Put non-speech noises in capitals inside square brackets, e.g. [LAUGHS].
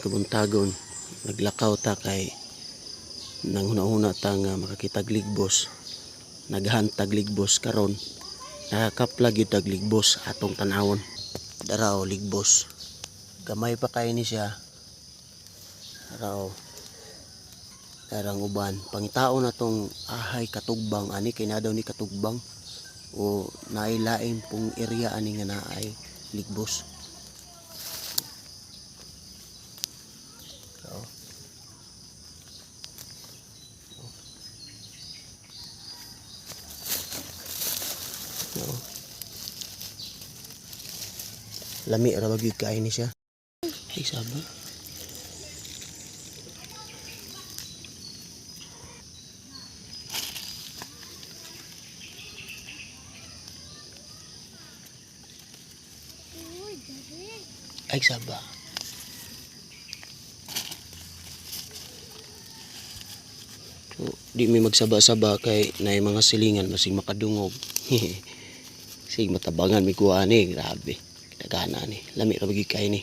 kabuntagon. Naglakaw ta kay nang huna-huna ta nga makakitag ligbos. Naghantag ligbos karon. Nakakaplag yun tag ligbos atong tanawon. Daraw ligbos. Gamay pa kay ni siya. Daraw. Darang uban. Pangitao na ahay katugbang. Ani kay na daw ni katugbang. O nailain pong area ani nga naay ligbos Lami ra bagi kain ni siya. Ay sabi. Ay sabi. So, di may magsaba-saba kay na mga silingan masig makadungog. [LAUGHS] Sig matabangan mi kuha ni, grabe. Kitagana ni. Lami ra bagid kay ni.